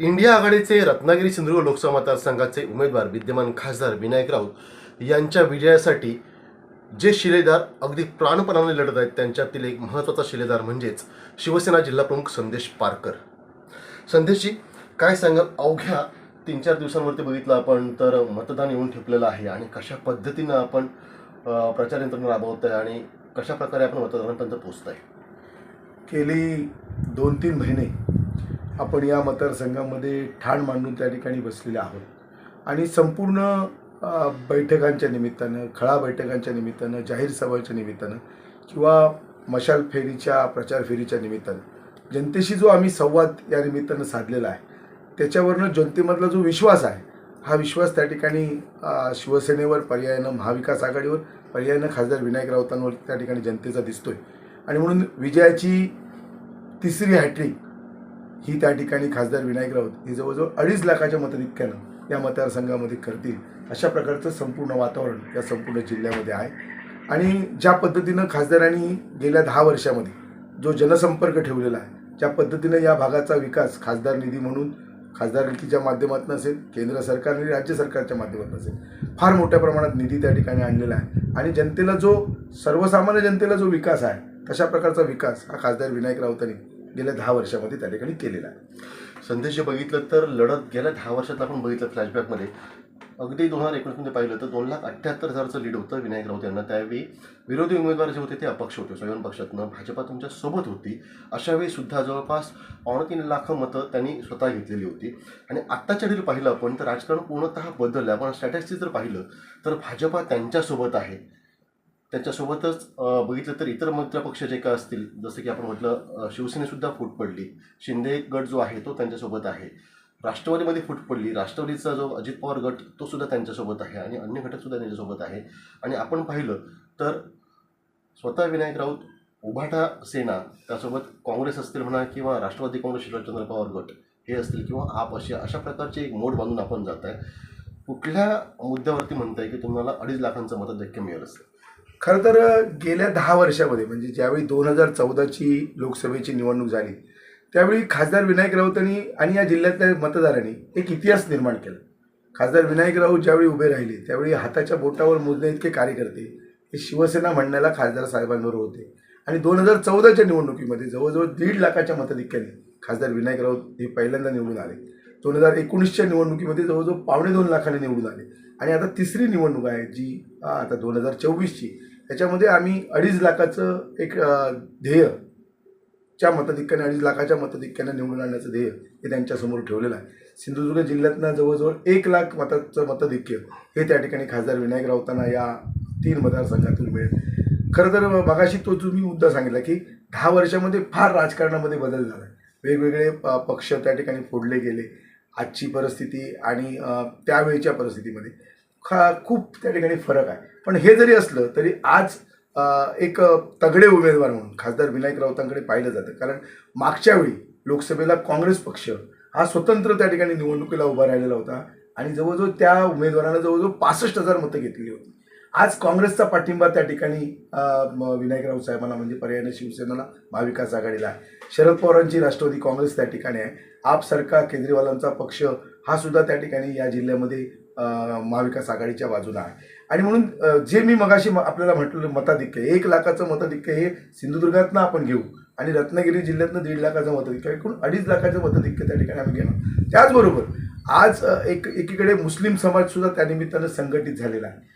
India आघाडीचे रत्नागिरी सिंधुदुर्ग लोकसभा मतदारसंघाचे उमेदवार विद्यमान खासदार विनायक राऊत यांच्या विजयासाठी जे शिलेदार अगदी प्राणपणाने लढत आहेत त्यांच्यातील एक महत्त्वाचा शिलेदार म्हणजेच शिवसेना जिल्हाप्रमुख संदेश पारकर. संदेशजी काय सांगाल? अवघ्या तीन चार दिवसांवरती बघितलं आपण तर मतदान येऊन ठेपलेलं आहे आणि कशा पद्धतीनं आपण प्रचार यंत्रणा राबवत आहे आणि कशा प्रकारे आपण मतदारांपर्यंत पोहोचत आहे गेली दोन तीन महिने आपण या मतदारसंघामध्ये ठाण मांडून त्या ठिकाणी बसलेले आहोत. आणि संपूर्ण बैठकांच्या निमित्तानं खळा बैठकांच्या निमित्तानं जाहीर सभाच्या निमित्तानं किंवा मशाल फेरीच्या प्रचार फेरीच्या निमित्तानं जनतेशी जो आम्ही संवाद या निमित्तानं साधलेला आहे त्याच्यावरनं जनतेमधला जो विश्वास आहे हा विश्वास त्या ठिकाणी शिवसेनेवर पर्यायानं महाविकास आघाडीवर पर्यायानं खासदार विनायक राऊतांवर त्या ठिकाणी जनतेचा दिसतोय. आणि म्हणून विजयाची तिसरी हॅट्रिक ही त्या ठिकाणी खासदार विनायक राऊत हे जवळजवळ अडीच लाखाच्या मताधिक्यानं या मतदारसंघामध्ये करतील. अशा प्रकारचं संपूर्ण वातावरण या संपूर्ण जिल्ह्यामध्ये आहे. आणि ज्या पद्धतीनं खासदारांनी गेल्या दहा वर्षामध्ये जो जनसंपर्क ठेवलेला आहे ज्या पद्धतीनं या भागाचा विकास खासदार निधी म्हणून खासदार निधीच्या माध्यमातून असेल केंद्र सरकार आणि राज्य सरकारच्या माध्यमातून असेल फार मोठ्या प्रमाणात निधी त्या ठिकाणी आणलेला आहे. आणि जनतेला जो सर्वसामान्य जनतेला जो विकास आहे तशा प्रकारचा विकास हा खासदार विनायक राऊतांनी गेल्या दहा वर्षामध्ये त्या ठिकाणी केलेला आहे. संदेश बघितलं तर लढत गेल्या दहा वर्षात आपण बघितलं फ्लॅशबॅकमध्ये अगदी दोन हजार एकोणीसमध्ये पाहिलं तर दोन लाख अठ्ठ्याहत्तर हजारचं लीड होतं विनायक राऊत यांना. त्यावेळी विरोधी उमेदवार जे होते ते अपक्ष होते स्वयं पक्षातनं. भाजपा तुमच्यासोबत होती. अशा वेळी सुद्धा जवळपास पावणे तीन लाख मतं त्यांनी स्वतः घेतलेली होती. आणि आत्ताच्या डील पाहिलं आपण तर राजकारण पूर्णतः बदललं. आपण स्ट्रॅटेजी जर पाहिलं तर भाजपा त्यांच्यासोबत आहे. त्याच्यासोबतच बघितलं तर इतर मित्रपक्ष जे काय असतील जसं की आपण म्हटलं शिवसेनेसुद्धा फूट पडली. शिंदे गट जो आहे तो त्यांच्यासोबत आहे. राष्ट्रवादीमध्ये फूट पडली. राष्ट्रवादीचा जो अजित पवार गट तो सुद्धा त्यांच्यासोबत आहे आणि अन्य घटकसुद्धा त्यांच्यासोबत आहे. आणि आपण पाहिलं तर स्वतः विनायक राऊत उभाटा सेना त्यासोबत काँग्रेस असतील म्हणा किंवा राष्ट्रवादी काँग्रेस शरदचंद्र पवार गट हे असतील किंवा आप असे अशा प्रकारचे एक मोड बांधून आपण जात आहे कुठल्या मुद्द्यावरती म्हणताय की तुम्हाला अडीच लाखांचं मतदैक्य मिळेल असेल खरं तर गेल्या दहा वर्षामध्ये म्हणजे ज्यावेळी दोन हजार चौदाची लोकसभेची निवडणूक झाली त्यावेळी खासदार विनायक राऊतांनी आणि या जिल्ह्यातल्या मतदारांनी एक इतिहास निर्माण केला. खासदार विनायक राऊत ज्यावेळी उभे राहिले त्यावेळी हाताच्या बोटावर मोजणे इतके कार्यकर्ते हे शिवसेना म्हणण्याला खासदार साहेबांवर होते. आणि दोन हजार चौदाच्या निवडणुकीमध्ये जवळजवळ दीड लाखाच्या मताधिक्याने खासदार विनायक राऊत हे पहिल्यांदा निवडून आले. दोन हजार एकोणीसच्या निवडणुकीमध्ये जवळजवळ पावणे दोन लाखाने निवडून आले. आणि आता तिसरी निवडणूक आहे जी आता दोन हजार चोवीसची त्याच्यामध्ये आम्ही अडीच लाखाचं एक ध्येय च्या मताधिक्याने अडीच लाखाच्या मताधिक्याने निवडून आणण्याचं ध्येय हे त्यांच्यासमोर ठेवलेलं आहे. सिंधुदुर्ग जिल्ह्यातनं जवळजवळ एक लाख मताचं मतधिक्य हे त्या ठिकाणी खासदार विनायक राऊतांना या तीन मतदारसंघातून मिळेल. खरं तर मगाशी तो तुम्ही मुद्दा सांगितला की दहा वर्षामध्ये फार राजकारणामध्ये बदल झाला. वेगवेगळे पक्ष त्या ठिकाणी फोडले गेले. आजची परिस्थिती आणि त्यावेळच्या परिस्थितीमध्ये. खा खूप त्या ठिकाणी फरक आहे. पण हे जरी असलं तरी आज एक तगडे उमेदवार म्हणून खासदार विनायक राऊतांकडे पाहिलं जातं. कारण मागच्या वेळी लोकसभेला काँग्रेस पक्ष हा स्वतंत्र त्या ठिकाणी निवडणुकीला उभा राहिलेला होता आणि जवळजवळ त्या उमेदवारानं जवळजवळ पासष्ट हजार मतं घेतलेली होती. आज काँग्रेसचा पाठिंबा त्या ठिकाणी विनायकराव साहेबांना म्हणजे पर्यायाने शिवसेनेला महाविकास आघाडीला. आहे शरद पवारांची राष्ट्रवादी काँग्रेस त्या ठिकाणी आहे. आप सरकार केजरीवालांचा पक्ष हा सुद्धा त्या ठिकाणी या जिल्ह्यामध्ये महाविकास आघाडीच्या बाजूला आहे. आणि म्हणून जे मी मगाशी म- आपल्याला म्हटलं मताधिक्य एक लाखाचं मताधिक्य हे सिंधुदुर्गातनं आपण घेऊ आणि रत्नागिरी जिल्ह्यातनं दीड लाखाचं मताधिक्य एकूण अडीच लाखाचं मताधिक्य त्या ठिकाणी आम्ही घेणार. त्याचबरोबर आज एक एकीकडे मुस्लिम समाजसुद्धा त्यानिमित्तानं संघटित झालेला आहे.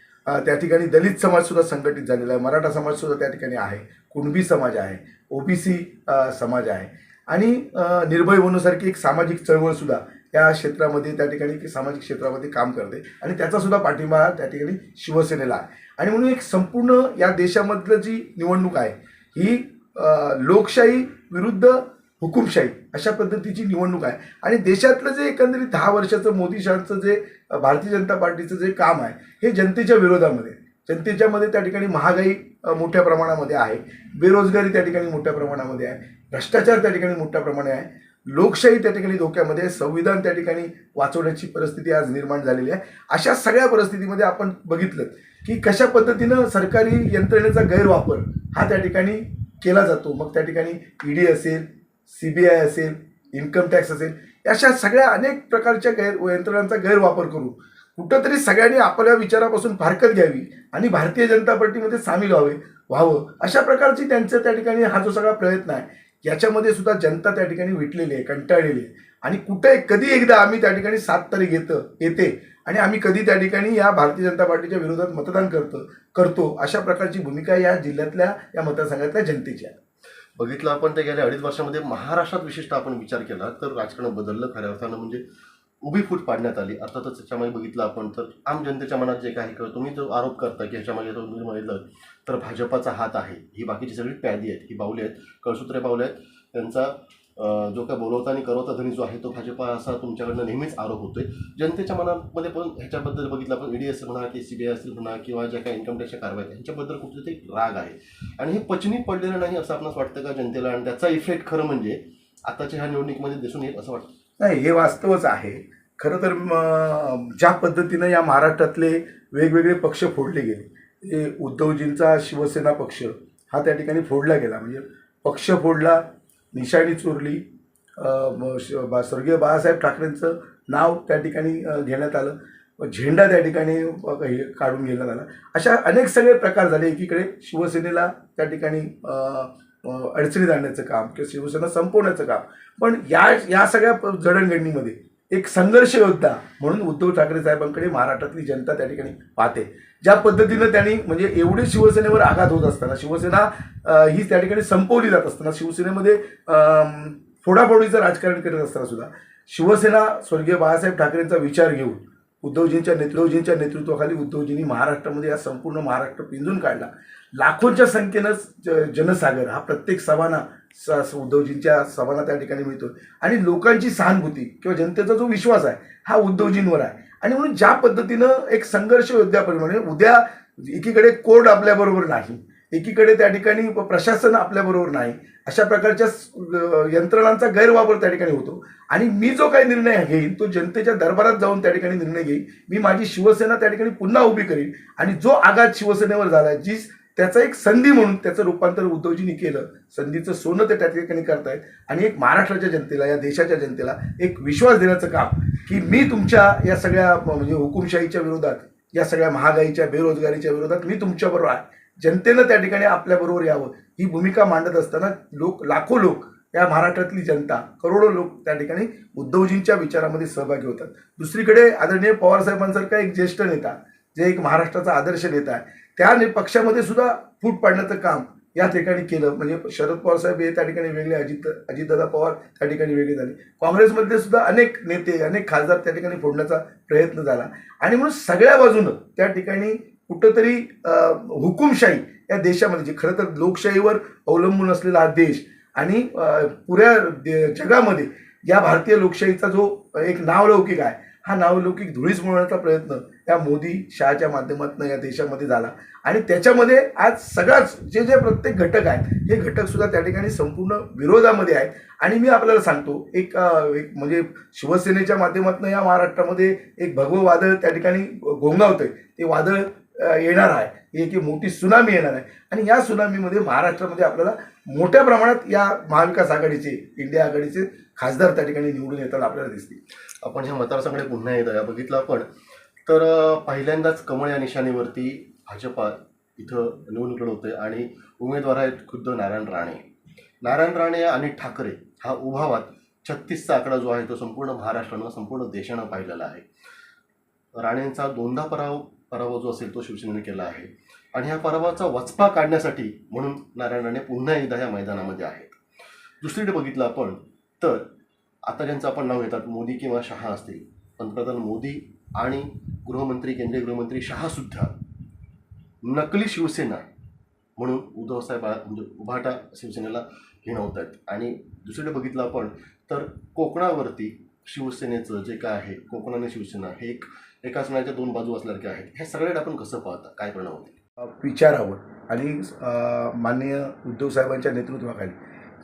त्या ठिकाणी दलित समाजसुद्धा संघटित झालेला आहे. मराठा समाजसुद्धा त्या ठिकाणी आहे. कुणबी समाज आहे. ओबीसी समाज आहे. आणि निर्भय होण्यासारखी एक सामाजिक चळवळसुद्धा या क्षेत्रामध्ये त्या ठिकाणी सामाजिक क्षेत्रामध्ये काम करते. आणि त्याचा सुद्धा पाठिंबा त्या ठिकाणी शिवसेनेला आहे. आणि म्हणून एक संपूर्ण या देशामधलं जी निवडणूक आहे ही लोकशाही विरुद्ध हुकुमशाही अशा पद्धतीची निवडणूक आहे. आणि देशातलं जे एकंदरीत दहा वर्षाचं मोदी शहाचं जे भारतीय जनता पार्टीचं जे काम आहे हे जनतेच्या विरोधामध्ये जनतेच्यामध्ये त्या ठिकाणी महागाई मोठ्या प्रमाणामध्ये आहे. बेरोजगारी त्या ठिकाणी मोठ्या प्रमाणामध्ये आहे. भ्रष्टाचार त्या ठिकाणी मोठ्या प्रमाणे आहे. लोकशाही त्या ठिकाणी धोक्यामध्ये आहे संविधान त्या ठिकाणी वाचवण्याची परिस्थिती आज निर्माण झालेली आहे. अशा सगळ्या परिस्थितीमध्ये आपण बघितलं की कशा पद्धतीनं सरकारी यंत्रणेचा गैरवापर हा त्या ठिकाणी केला जातो. मग त्या ठिकाणी ईडी असेल सी बी आय असेल इन्कम टॅक्स असेल अशा सगळ्या अनेक प्रकारच्या गैर यंत्रणांचा गैरवापर करू कुठंतरी सगळ्यांनी आपल्या विचारापासून फारकत घ्यावी आणि भारतीय जनता पार्टीमध्ये सामील व्हावे व्हावं अशा प्रकारची त्यांचं त्या ठिकाणी हा जो सगळा प्रयत्न आहे याच्यामध्ये सुद्धा जनता त्या ठिकाणी विटलेली आहे कंटाळलेली आहे. आणि कुठे कधी एकदा आम्ही त्या ठिकाणी सात तारीख येतं येते आणि आम्ही कधी त्या ठिकाणी या भारतीय जनता पार्टीच्या विरोधात मतदान करतो करतो अशा प्रकारची भूमिका या जिल्ह्यातल्या या मतदारसंघातल्या जनतेची आहे. बघितलं आपण ते गेल्या अडीच वर्षामध्ये महाराष्ट्रात विशिष्ट आपण विचार केला तर राजकारण बदललं खऱ्या अर्थानं म्हणजे उभी फूट पाडण्यात आली. अर्थातच त्याच्यामध्ये बघितलं आपण तर आम जनतेच्या मनात जे काही कळ तुम्ही जो आरोप करता की ह्याच्यामध्ये तो तुम्ही बघितलं तर भाजपाचा हात आहे. ही बाकीची सगळी प्यादी आहेत ही बावली आहेत कळसूत्रे बावले आहेत. त्यांचा जो काय बोलवता आणि करवता धनी जो आहे तो भाजपा असा तुमच्याकडनं नेहमीच आरोप होतोय. जनतेच्या मनामध्ये पण ह्याच्याबद्दल बघितलं आपण ईडी असेल म्हणा की सीबीआय असेल म्हणा किंवा ज्या काही इन्कम टॅक्सच्या कारवाई आहेत ह्यांच्याबद्दल कुठेतरी राग आहे. आणि हे पचनी पडलेलं नाही असं आपणास वाटतं का जनतेला? आणि त्याचा इफेक्ट खरं म्हणजे आताच्या ह्या निवडणुकीमध्ये दिसून येईल असं वाटतं? नाही हे वास्तवच आहे. खरं तर ज्या पद्धतीनं या महाराष्ट्रातले वेगवेगळे पक्ष फोडले गेले हे उद्धवजींचा शिवसेना पक्ष हा त्या ठिकाणी फोडला गेला. म्हणजे पक्ष फोडला निशाणी चोरली बा- स्वर्गीय बाळासाहेब ठाकरेंचं नाव त्या ठिकाणी घेण्यात आलं. झेंडा त्या ठिकाणी हे काढून घेण्यात आला. अशा अनेक सगळे प्रकार झाले. एकीकडे शिवसेनेला त्या ठिकाणी अडचणीत आणण्याचं काम किंवा शिवसेना संपवण्याचं काम. पण या या सगळ्या जडणघडणीमध्ये एक संघर्ष योद्धा म्हणून उद्धव ठाकरे साहेबांकडे महाराष्ट्रातली जनता त्या ठिकाणी पाहते. ज्या पद्धतीनं त्यांनी म्हणजे एवढे शिवसेनेवर आघात होत असताना शिवसेना ही त्या ठिकाणी संपवली जात असताना शिवसेनेमध्ये फोडाफोडीचं राजकारण करत असताना सुद्धा शिवसेना स्वर्गीय बाळासाहेब ठाकरेंचा विचार घेऊन उद्धवजींच्या नेतृत्वजींच्या नेतृत्वाखाली उद्धवजींनी महाराष्ट्रामध्ये या संपूर्ण महाराष्ट्र पिंजून काढला. लाखोंच्या संख्येनं ज- जनसागर हा प्रत्येक सभाना स- उद्धवजींच्या सवाना त्या ठिकाणी मिळतो आणि लोकांची सहानुभूती किंवा जनतेचा जो विश्वास आहे हा उद्धवजींवर आहे. आणि म्हणून ज्या पद्धतीनं एक संघर्ष योद्ध्याप्रमाणे उद्या एकीकडे कोर्ट आपल्याबरोबर नाही एकीकडे त्या ठिकाणी प्रशासन आपल्याबरोबर नाही अशा प्रकारच्या यंत्रणांचा गैरवापर त्या ठिकाणी होतो. आणि मी जो काही निर्णय घेईन तो जनतेच्या दरबारात जाऊन त्या ठिकाणी निर्णय घेईन. मी माझी शिवसेना त्या ठिकाणी पुन्हा उभी करीन. आणि जो आघात शिवसेनेवर झाला जी त्याचा एक संधी म्हणून त्याचं रूपांतर उद्धवजींनी केलं. संधीचं सोनं ते त्या ठिकाणी करतायत. आणि एक महाराष्ट्राच्या जनतेला या देशाच्या जनतेला एक विश्वास देण्याचं काम की मी तुमच्या या सगळ्या म्हणजे हुकुमशाहीच्या विरोधात या सगळ्या महागाईच्या बेरोजगारीच्या विरोधात मी तुमच्याबरोबर आहे. जनतेनं त्या ठिकाणी आपल्याबरोबर यावं. ही भूमिका मांडत असताना लोक लाखो लोक या महाराष्ट्रातली जनता करोडो लोक त्या ठिकाणी उद्धवजींच्या विचारामध्ये सहभागी होतात. दुसरीकडे आदरणीय पवारसाहेबांसारखा एक ज्येष्ठ नेता जे एक महाराष्ट्राचा आदर्श नेता आहे त्या पक्षामध्ये सुद्धा फूट पाडण्याचं काम या ठिकाणी केलं. म्हणजे शरद पवार साहेब हे त्या ठिकाणी वेगळे अजित अजितदादा पवार त्या ठिकाणी वेगळे झाले. काँग्रेसमधले सुद्धा अनेक नेते अनेक खासदार त्या ठिकाणी फोडण्याचा प्रयत्न झाला. आणि म्हणून सगळ्या बाजूनं त्या ठिकाणी कुठंतरी हुकुमशाही या देशामध्ये जे खरं तर लोकशाहीवर अवलंबून असलेला हा देश आणि पुऱ्या दे- जगामध्ये या भारतीय लोकशाहीचा जो एक नावलौकिक आहे हा नावलौकिक धुळीस मिळवण्याचा प्रयत्न या मोदी शहाच्या माध्यमातून या देशामध्ये झाला. आणि त्याच्यामध्ये आज सगळाच जे जे प्रत्येक घटक आहेत हे घटक सुद्धा त्या ठिकाणी संपूर्ण विरोधामध्ये आहेत. आणि मी आपल्याला सांगतो एक एक म्हणजे शिवसेनेच्या माध्यमातून या महाराष्ट्रामध्ये एक भगवं वादळ त्या ठिकाणी घोंगावतंय ते वादळ येणार आहे. एक मोठी सुनामी येणार आहे. आणि या सुनामीमध्ये महाराष्ट्रामध्ये आपल्याला मोठ्या प्रमाणात या महाविकास आघाडीचे इंडिया आघाडीचे खासदार त्या ठिकाणी निवडून येताना आपल्याला दिसतील. आपण ह्या मतदारसंघाकडे पुन्हा एकदा बघितलं आपण तर पहिल्यांदाच कमळ या निशाणीवरती भाजपा इथं निवडणूक लढवते आणि उमेदवार आहेत खुद्द नारायण राणे. नारायण राणे आणि ठाकरे हा उभावात छत्तीसचा आकडा जो आहे तो संपूर्ण महाराष्ट्रानं संपूर्ण देशानं पाहिलेला आहे. राणेंचा दोनदा पराव पराभव जो असेल तो शिवसेनेने केला आहे. आणि ह्या पराभवाचा वचपा काढण्यासाठी म्हणून नारायण राणे पुन्हा एकदा या मैदानामध्ये आहेत. दुसरीकडे बघितलं आपण तर आता ज्यांचं आपण नाव घेतात मोदी किंवा शहा असतील. पंतप्रधान मोदी आणि गृहमंत्री केंद्रीय गृहमंत्री शहासुद्धा नकली शिवसेना म्हणून उद्धवसाहेब म्हणजे उभाटा शिवसेनेला घेणवत आहेत. आणि दुसरीकडे बघितलं आपण तर कोकणावरती शिवसेनेचं जे काय आहे कोकण आणि शिवसेना हे एक एकाच नाण्याच्या दोन बाजू असल्यासारखे आहेत. ह्या सगळ्यात आपण कसं पाहता? काय परिणाम होते विचारावं. आणि माननीय उद्धवसाहेबांच्या नेतृत्वाखाली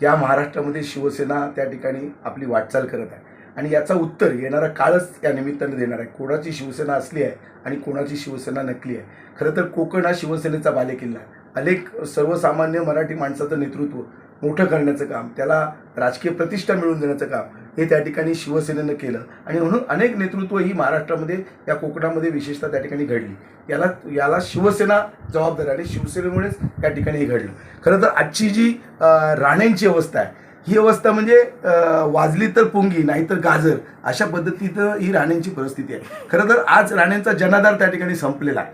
या महाराष्ट्रामध्ये शिवसेना त्या ठिकाणी आपली वाटचाल करत आहे. आणि याचा उत्तर येणारा काळच या निमित्ताने देणार आहे. कोणाची शिवसेना असली आहे आणि कोणाची शिवसेना नकली आहे. खरं तर कोकण हा शिवसेनेचा बालेकिल्ला आहे. अनेक सर्वसामान्य मराठी माणसाचं नेतृत्व मोठं करण्याचं काम त्याला राजकीय प्रतिष्ठा मिळवून देण्याचं काम हे त्या ठिकाणी शिवसेनेनं केलं. आणि म्हणून अनेक नेतृत्व ही महाराष्ट्रामध्ये या कोकणामध्ये विशेषतः त्या ठिकाणी घडली. याला याला शिवसेना जबाबदार आणि शिवसेनेमुळेच त्या ठिकाणी हे घडलं. खरं तर आजची जी राण्यांची राणेंची अवस्था आहे ही अवस्था म्हणजे वाजली तर पुंगी नाहीतर गाजर अशा पद्धतीनं ही राण्यांची परिस्थिती आहे. खरं तर आज राण्यांचा जनाधार त्या ठिकाणी संपलेला आहे.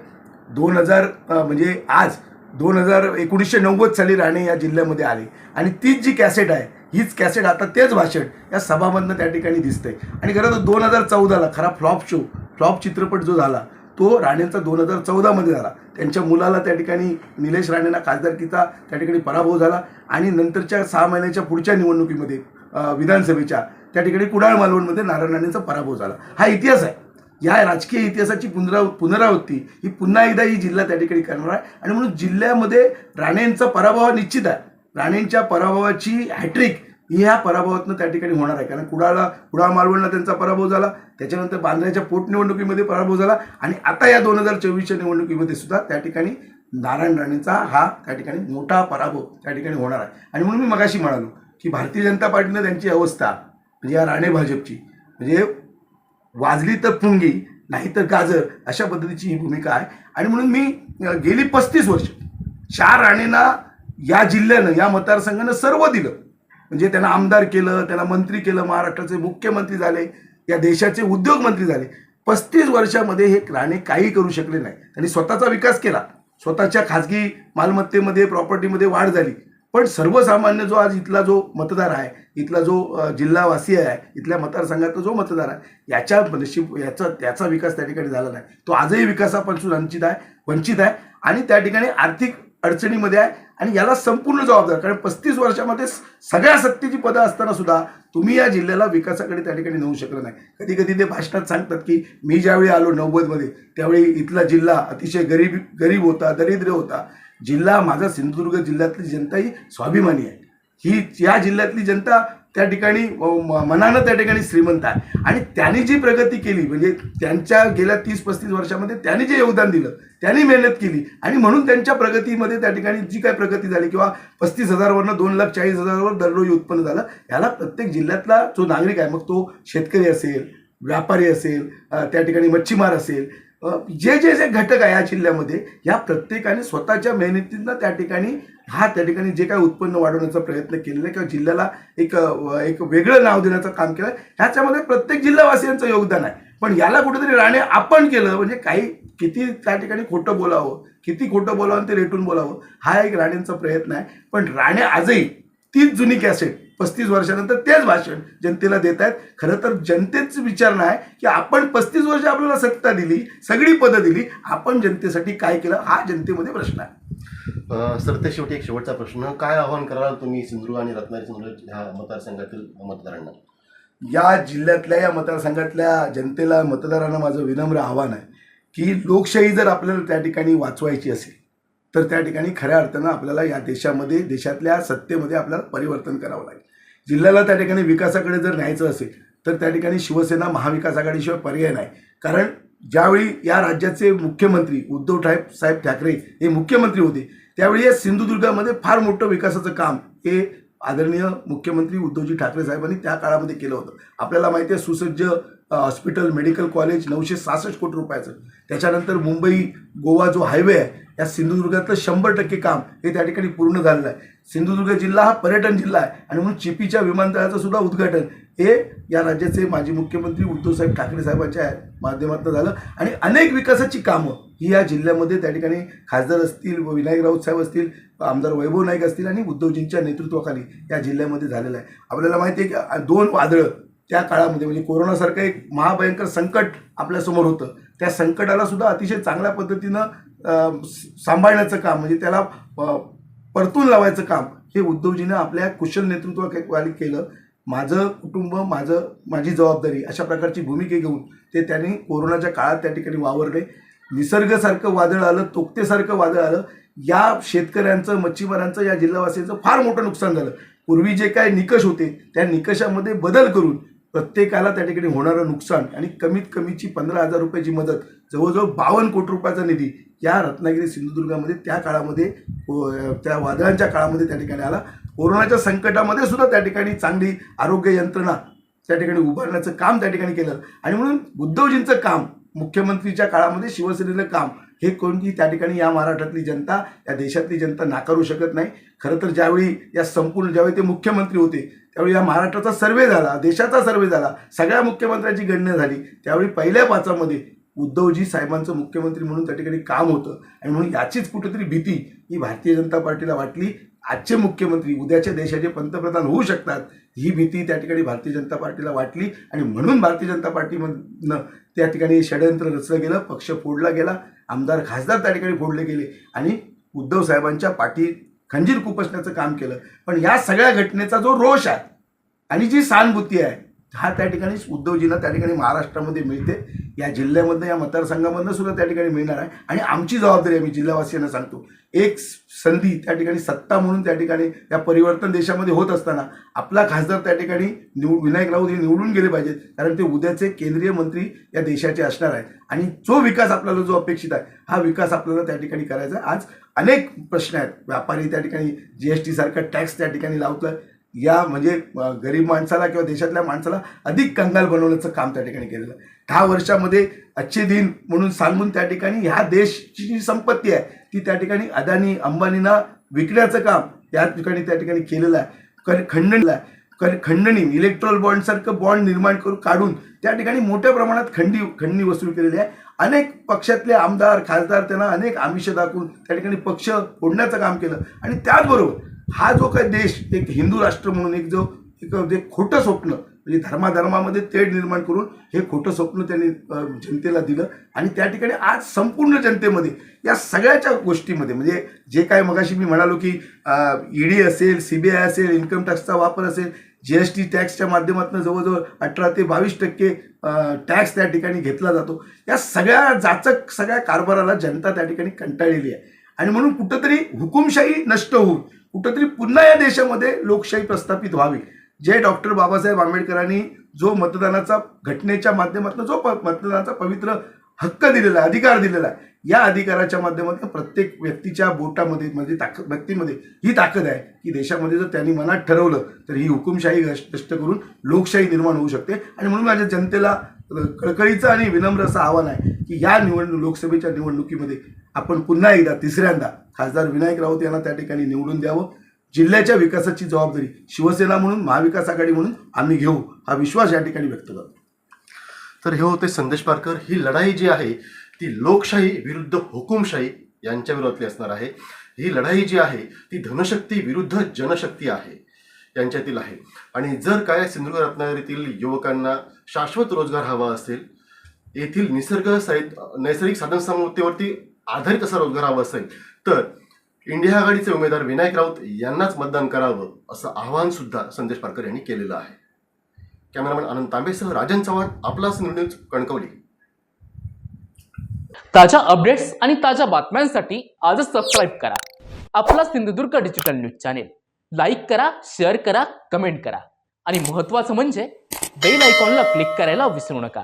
दोन हजार म्हणजे आज दोन हजार एकोणीसशे नव्वद साली राणे या जिल्ह्यामध्ये आले. आणि तीच जी कॅसेट आहे हीच कॅसेट आता तेच भाषण या सभामधनं त्या ठिकाणी दिसतंय. आणि खरं तर दोन हजार चौदाला खरा फ्लॉप शो फ्लॉप चित्रपट जो झाला तो राणेंचा दोन हजार चौदामध्ये झाला. त्यांच्या मुलाला त्या ठिकाणी निलेश राणेंना खासदारकीचा त्या ठिकाणी पराभव झाला. आणि नंतरच्या सहा महिन्याच्या पुढच्या निवडणुकीमध्ये विधानसभेच्या त्या ठिकाणी कुडाळ मालवणमध्ये नारायण राणेंचा पराभव झाला. हा इतिहास आहे. या राजकीय इतिहासाची पुनराव पुनरावृत्ती ही पुन्हा एकदा ही जिल्हा त्या ठिकाणी करणार आहे. आणि म्हणून जिल्ह्यामध्ये राणेंचा पराभव निश्चित आहे. राणेंच्या पराभवाची हॅट्रिक ह्या पराभवातनं त्या ठिकाणी होणार आहे. कारण कुडाळला कुडाळ मालवणला त्यांचा पराभव झाला त्याच्यानंतर बांद्र्याच्या पोटनिवडणुकीमध्ये पराभव झाला आणि आता या दोन हजार चोवीसच्या निवडणुकीमध्ये सुद्धा त्या ठिकाणी नारायण राणेंचा हा त्या ठिकाणी मोठा पराभव त्या ठिकाणी होणार आहे. आणि म्हणून मी मगाशी म्हणालो की भारतीय जनता पार्टीनं त्यांची अवस्था म्हणजे या राणे भाजपची म्हणजे वाजली तर पुंगी नाही तर गाजर अशा पद्धतीची ही भूमिका आहे. आणि म्हणून मी गेली पस्तीस वर्ष चार राणेंना या जिल्ह्यानं या मतदारसंघानं सर्व दिलं. म्हणजे त्यांना आमदार केलं त्यांना मंत्री केलं महाराष्ट्राचे मुख्यमंत्री झाले या देशाचे उद्योगमंत्री झाले. पस्तीस वर्षामध्ये हे राणे काही करू शकले नाही. त्यांनी स्वतःचा विकास केला. स्वतःच्या खाजगी मालमत्तेमध्ये प्रॉपर्टीमध्ये वाढ झाली. पण सर्वसामान्य जो आज इथला जो मतदार आहे इथला जो जिल्हावासी आहे इथल्या मतदारसंघातला जो मतदार आहे याच्या नशीब याचा त्याचा विकास त्या ठिकाणी झाला नाही. तो आजही विकासापासून वंचित आहे वंचित आहे. आणि त्या ठिकाणी आर्थिक अडचणीमध्ये आहे. आणि याला संपूर्ण जबाबदार. कारण पस्तीस वर्षामध्ये सगळ्या सत्तेची पदं असताना सुद्धा तुम्ही या जिल्ह्याला विकासाकडे त्या ठिकाणी नेऊ शकलं नाही. कधी कधी ते भाषणात सांगतात की मी ज्यावेळी आलो नव्वदमध्ये त्यावेळी इथला जिल्हा अतिशय गरीब गरीब होता दरिद्र होता. जिल्हा माझा सिंधुदुर्ग जिल्ह्यातली जनता ही स्वाभिमानी आहे. ही या जिल्ह्यातली जनता त्या ठिकाणी मनानं त्या ठिकाणी श्रीमंत आहे. आणि त्यांनी जी प्रगती केली म्हणजे त्यांच्या गेल्या तीस पस्तीस वर्षामध्ये त्यांनी जे योगदान दिलं त्यांनी मेहनत केली. आणि म्हणून त्यांच्या प्रगतीमध्ये त्या ठिकाणी जी काय प्रगती झाली किंवा पस्तीस हजारवरनं दोन लाख चाळीस हजारावर दररोज उत्पन्न झालं याला प्रत्येक जिल्ह्यातला जो नागरिक आहे मग तो शेतकरी असेल व्यापारी असेल त्या ठिकाणी मच्छीमार असेल जे जे जे घटक आहे या जिल्ह्यामध्ये या प्रत्येकाने स्वतःच्या मेहनतीनं त्या ठिकाणी हा त्या ठिकाणी जे काय उत्पन्न वाढवण्याचा प्रयत्न केलेला किंवा जिल्ह्याला एक एक वेगळं नाव देण्याचं काम केलं ह्याच्यामध्ये प्रत्येक जिल्हावासियांचं योगदान आहे. पण याला कुठेतरी राणे आपण केलं म्हणजे काही किती त्या ठिकाणी खोटं बोलावं किती खोटं बोलावं आणि ते रेटून बोलावं हा एक राणेंचा प्रयत्न आहे. पण राणे आजही तीच जुनी कॅसेट पस्तीस वर्षानंतर तेच भाषण जनतेला देत आहेत. खरं तर जनतेच विचारणं आहे की आपण पस्तीस वर्ष आपल्याला सत्ता दिली सगळी पदं दिली आपण जनतेसाठी काय केलं हा जनतेमध्ये प्रश्न आहे. सरते शेवटी एक शेवटचा प्रश्न. काय आव्हान कराल तुम्ही सिंधुदुर्ग आणि रत्नागिरी सिंधुदुर्ग ह्या मतदारसंघातील मतदारांना? या जिल्ह्यातल्या या मतदारसंघातल्या जनतेला मतदारांना माझं विनम्र आव्हान आहे की लोकशाही जर आपल्याला त्या ठिकाणी वाचवायची असेल तर त्या ठिकाणी खऱ्या अर्थानं आपल्याला या देशामध्ये देशातल्या सत्तेमध्ये आपल्याला परिवर्तन करावं लागेल. जिल्ह्याला त्या ठिकाणी विकासाकडे जर न्यायचं असेल तर त्या ठिकाणी शिवसेना महाविकास आघाडीशिवाय पर्याय नाही. कारण ज्यावेळी या राज्याचे मुख्यमंत्री उद्धव ठाक साहेब ठाकरे हे मुख्यमंत्री होते त्यावेळी या सिंधुदुर्गामध्ये फार मोठं विकासाचं काम हे आदरणीय मुख्यमंत्री उद्धवजी ठाकरे साहेबांनी त्या काळामध्ये केलं होतं. आपल्याला माहिती आहे सुसज्ज हॉस्पिटल मेडिकल कॉलेज नऊशे सहासष्ट कोटी रुपयाचं. त्याच्यानंतर मुंबई गोवा जो हायवे आहे या सिंधुदुर्गातलं शंभर टक्के काम हे त्या ठिकाणी पूर्ण झालेलं आहे. सिंधुदुर्ग जिल्हा हा पर्यटन जिल्हा आहे आणि म्हणून चिपीच्या विमानतळाचं सुद्धा उद्घाटन हे या राज्याचे माजी मुख्यमंत्री उद्धवसाहेब ठाकरे साहेबांच्या माध्यमातून झालं. आणि अनेक विकासाची कामं ही या जिल्ह्यामध्ये त्या ठिकाणी खासदार असतील व विनायक राऊत साहेब असतील आमदार वैभव नाईक असतील आणि उद्धवजींच्या नेतृत्वाखाली या जिल्ह्यामध्ये झालेलं आहे. आपल्याला माहिती आहे की दोन वादळं त्या काळामध्ये म्हणजे कोरोनासारखं एक महाभयंकर संकट आपल्यासमोर होतं. त्या संकटाला सुद्धा अतिशय चांगल्या पद्धतीनं सांभाळण्याचं काम म्हणजे त्याला परतून लावायचं काम हे उद्धवजीनं आपल्या कुशल नेतृत्वाखाली केलं. माझं कुटुंब माझं माझी जबाबदारी अशा प्रकारची भूमिका घेऊन ते त्यांनी कोरोनाच्या काळात त्या ठिकाणी वावरले. निसर्गासारखं वादळ आलं तोक्तेसारखं वादळ आलं. या शेतकऱ्यांचं मच्छीमारांचं या जिल्हावासियांचं फार मोठं नुकसान झालं. पूर्वी जे काय निकष होते त्या निकषामध्ये बदल करून प्रत्येकाला त्या ठिकाणी होणारं नुकसान आणि कमीत कमीची पंधरा हजार रुपयाची मदत जवळजवळ बावन्न कोटी रुपयाचा निधी या रत्नागिरी सिंधुदुर्गामध्ये त्या काळामध्ये त्या वादळांच्या काळामध्ये त्या ठिकाणी आला. कोरोनाच्या संकटामध्ये सुद्धा त्या ठिकाणी चांगली आरोग्य यंत्रणा त्या ठिकाणी उभारण्याचं काम त्या ठिकाणी केलं. आणि म्हणून उद्धवजींचं काम मुख्यमंत्रीच्या काळामध्ये शिवसेनेचं काम हे कोणती त्या ठिकाणी या महाराष्ट्रातली जनता या देशातली जनता नाकारू शकत नाही. खरं तर ज्यावेळी या संपूर्ण ज्यावेळी ते मुख्यमंत्री होते त्यावेळी या महाराष्ट्राचा सर्वे झाला देशाचा सर्वे झाला सगळ्या मुख्यमंत्र्यांची गणना झाली. त्यावेळी पहिल्या पाचामध्ये उद्धवजी साहेबांचं मुख्यमंत्री म्हणून त्या ठिकाणी काम होतं. आणि म्हणून याचीच कुठेतरी भीती ही भारतीय जनता पार्टीला वाटली. आजचे मुख्यमंत्री उद्याच्या देशाचे पंतप्रधान होऊ शकतात ही भीती त्या ठिकाणी भारतीय जनता पार्टीला वाटली. आणि म्हणून भारतीय जनता पार्टीमधनं त्या ठिकाणी षडयंत्र रचलं गेलं पक्ष फोडला गेला. आमदार खासदार त्या ठिकाणी फोडले गेले आणि उद्धव साहेबांच्या पाठी खंजीर खुपसण्याचं काम केलं. पण या सगळ्या घटनेचा जो रोष आहे आणि जी सहानुभूती आहे हा त्या ठिकाणी उद्धवजींना त्या ठिकाणी महाराष्ट्रामध्ये मिळते. या जिल्ह्यामधनं या मतदारसंघामधनं सुद्धा त्या ठिकाणी मिळणार आहे. आणि आमची जबाबदारी आम्ही जिल्हावासियांना सांगतो. एक संधी त्या ठिकाणी सत्ता म्हणून त्या ठिकाणी या परिवर्तन देशामध्ये होत असताना आपला खासदार त्या ठिकाणी निव विनायक राऊत हे निवडून गेले पाहिजेत. कारण ते उद्याचे केंद्रीय मंत्री या देशाचे असणार आहेत. आणि जो विकास आपल्याला जो अपेक्षित आहे हा विकास आपल्याला त्या ठिकाणी करायचा. आज अनेक प्रश्न आहेत. व्यापारी त्या ठिकाणी जी एस टीसारखा टॅक्स त्या ठिकाणी लावतोय. या म्हणजे गरीब माणसाला किंवा देशातल्या माणसाला अधिक कंगाल बनवण्याचं काम त्या ठिकाणी केलेलं आहे. दहा वर्षामध्ये अच्छे दिन म्हणून सांगून त्या ठिकाणी ह्या देशची जी संपत्ती आहे ती त्या ठिकाणी अदानी अंबानींना विकण्याचं काम या ठिकाणी त्या ठिकाणी केलेलं आहे. कर खंडणीला आहे. कर खंडणी इलेक्ट्रॉल बॉन्डसारखं बॉन्ड निर्माण करून काढून त्या ठिकाणी मोठ्या प्रमाणात खंडी खंडणी वसूल केलेली आहे. अनेक पक्षातले आमदार खासदार त्यांना अनेक आमिष दाखवून त्या ठिकाणी पक्ष फोडण्याचं काम केलं. आणि त्याचबरोबर हा जो काही देश एक हिंदू राष्ट्र म्हणून एक जो एक जे खोटं स्वप्न म्हणजे धर्माधर्मामध्ये तेढ निर्माण करून हे खोटं स्वप्न त्यांनी जनतेला दिलं. आणि त्या ठिकाणी आज संपूर्ण जनतेमध्ये या सगळ्याच्या गोष्टीमध्ये म्हणजे जे काय मगाशी मी म्हणालो की ईडी असेल सीबीआय असेल इन्कम टॅक्सचा वापर असेल जी एस टी टॅक्सच्या माध्यमातून जवळजवळ अठरा ते बावीस टक्के टॅक्स त्या ठिकाणी घेतला जातो. या सगळ्या जाचक सगळ्या कारभाराला जनता त्या ठिकाणी कंटाळलेली आहे. आणि म्हणून कुठंतरी हुकुमशाही नष्ट होऊन कुठंतरी पुन्हा या देशामध्ये लोकशाही प्रस्थापित व्हावी. जे डॉक्टर बाबासाहेब आंबेडकरांनी जो मतदानाचा घटनेच्या माध्यमातून जो प मतदानाचा पवित्र हक्क दिलेला आहे अधिकार दिलेला आहे या अधिकाराच्या माध्यमातून प्रत्येक व्यक्तीच्या बोटामध्ये म्हणजे ताकद व्यक्तीमध्ये ही ताकद आहे की देशामध्ये जर त्यांनी मनात ठरवलं तर ही हुकुमशाही गश- नष्ट करून लोकशाही निर्माण होऊ शकते. आणि म्हणून माझ्या जनतेला कळकळीचं आणि विनम्र असं आव्हान आहे की या निवडणूक लोकसभेच्या निवडणुकीमध्ये आपण पुन्हा एकदा तिसऱ्यांदा खासदार विनायक राऊत यांना त्या ठिकाणी निवडून द्यावं. जिल्ह्याच्या विकासाची जबाबदारी शिवसेना म्हणून महाविकास आघाडी म्हणून आम्ही घेऊ हा विश्वास या ठिकाणी व्यक्त करतो. तर हे होते संदेश पारकर. ही लढाई जी आहे ती लोकशाही विरुद्ध हुकुमशाही यांच्या विरोधातली असणार आहे. ही लढाई जी आहे ती धनशक्ती विरुद्ध जनशक्ती आहे यांच्यातील आहे. आणि जर काय सिंधुदुर्ग रत्नागिरीतील युवकांना शाश्वत रोजगार हवा असेल येथील निसर्ग साहित्य नैसर्गिक साधनसंपत्तीवरती आधारित असा रोजगार हवा असेल तर इंडिया आघाडीचे उमेदवार विनायक राऊत यांनाच मतदान करावं असं आवाहन सुद्धा संदेश पारकर यांनी केलेलं आहे. कॅमेरामॅन आनंद तांबेसह राजन चव्हाण आपलाच न्यूज कणकवली. ताज्या अपडेट्स आणि ताज्या बातम्यांसाठी आजच सबस्क्राईब करा. आपला Sindhudurg digital news channel like करा शेअर करा कमेंट करा. आणि महत्त्वाचं म्हणजे बेल आयकॉनला क्लिक करायला विसरू नका.